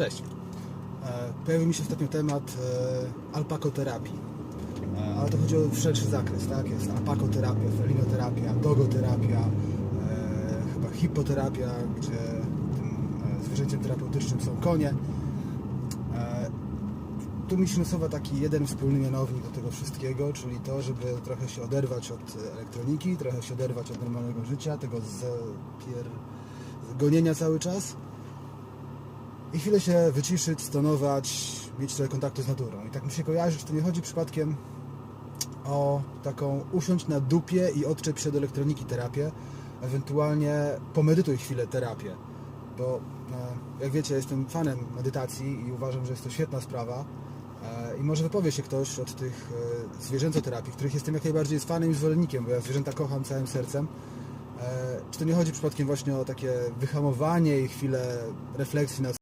Cześć. E, Pojawił mi się ostatnio temat e, alpakoterapii. E, Ale to chodzi o szerszy zakres, tak? Jest alpakoterapia, felinoterapia, dogoterapia, chyba hipoterapia, gdzie tym zwierzęciem terapeutycznym są konie. Tu mi się nasuwa taki jeden wspólny mianownik do tego wszystkiego, czyli to, żeby trochę się oderwać od elektroniki, trochę się oderwać od normalnego życia, tego zapier... gonienia cały czas i chwilę się wyciszyć, stonować, mieć trochę kontaktu z naturą. I tak mi się kojarzy, czy to nie chodzi przypadkiem o taką usiąść na dupie i odczep się od elektroniki terapię, ewentualnie pomedytuj chwilę terapię, bo e, jak wiecie, jestem fanem medytacji i uważam, że jest to świetna sprawa e, i może wypowie się ktoś od tych e, zwierzęcoterapii, których jestem jak najbardziej fanem i zwolennikiem, bo ja zwierzęta kocham całym sercem. Czy to nie chodzi przypadkiem właśnie o takie wyhamowanie i chwilę refleksji nad